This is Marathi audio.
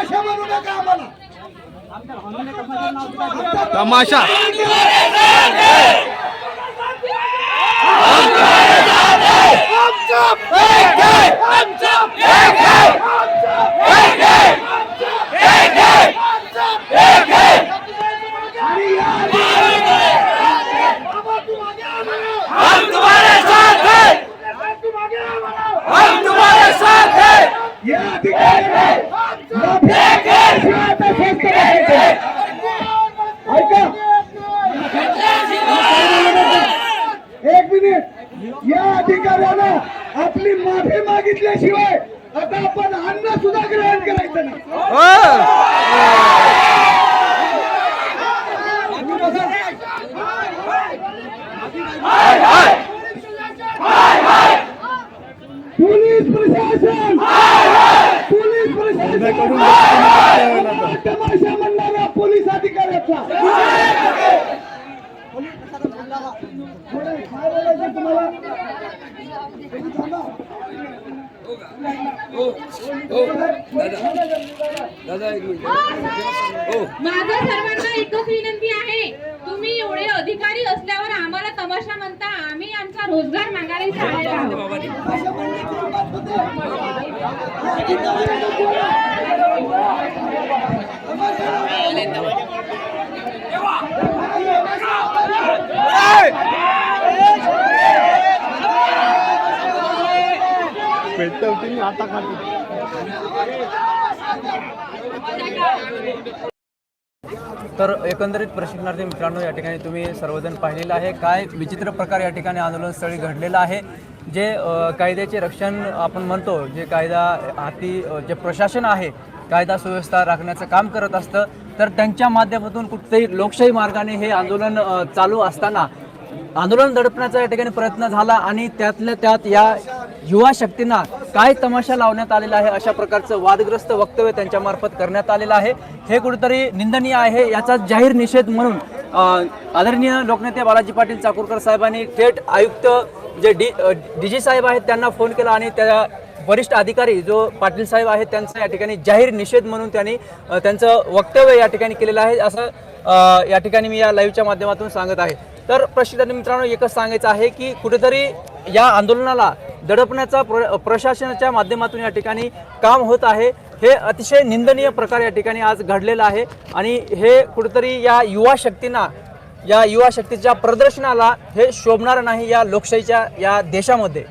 तमाशा म्हणू नका आम्हाला तमाशा या ठिकाणी माफिया आता स्वस्त करायचं. ऐका एक मिनिट या अधिकाऱ्यानं आपली माफी मागितल्याशिवाय आता आपण अन्न सुद्धा ग्रहण करायचं नाही पोलीस प्रशासन पोलीस प्रशासन तमाशा म्हणणारा पोलीस अधिकाऱ्याचा थोडं काय बोलायचं तुम्हाला माझं सर्वांना एकच विनंती आहे. तुम्ही एवढे अधिकारी असल्यावर आम्हाला तमाशा म्हणता आम्ही आमचा रोजगार मागायला इथे आता खाली तर एकंदरीत प्रशिक्षणार्थी मित्रांनो या ठिकाणी तुम्ही सर्वजण पाहिलेलं आहे. काय विचित्र प्रकार या ठिकाणी आंदोलनस्थळी घडलेलं आहे जे कायद्याचे रक्षण आपण म्हणतो जे कायदा हाती जे प्रशासन आहे कायदा सुव्यवस्था राखण्याचं काम करत असतं. तर त्यांच्या माध्यमातून कुठतेही लोकशाही मार्गाने हे आंदोलन चालू असताना आंदोलन दडपण्याचा या ठिकाणी प्रयत्न झाला आणि त्यातल्या त्यात या युवा शक्तींना काय तमाशा लावण्यात आलेला आहे अशा प्रकारचं वादग्रस्त वक्तव्य त्यांच्या मार्फत करण्यात आलेलं आहे. हे कुठेतरी निंदनीय आहे याचा जाहीर निषेध म्हणून आदरणीय लोकनेते बालाजी पाटील चाकूरकर साहेबांनी थेट आयुक्त जे डी डी जी साहेब आहेत त्यांना फोन केला आणि त्या वरिष्ठ अधिकारी जो पाटील साहेब आहेत त्यांचा या ठिकाणी जाहीर निषेध म्हणून त्यांनी त्यांचं वक्तव्य या ठिकाणी केलेलं आहे असं या ठिकाणी मी या लाईव्हच्या माध्यमातून सांगत आहे. तर प्रशिक्षण मित्रांनो एकच सांगायचं आहे की कुठेतरी या आंदोलनाला दडपण्याचा प्र प्रशासनाच्या माध्यमातून या ठिकाणी काम होत आहे. हे अतिशय निंदनीय प्रकार या ठिकाणी आज घडलेला आहे आणि हे कुठेतरी या युवा शक्तींना या युवा शक्तीच्या प्रदर्शनाला हे शोभणार नाही या लोकशाहीच्या या देशामध्ये.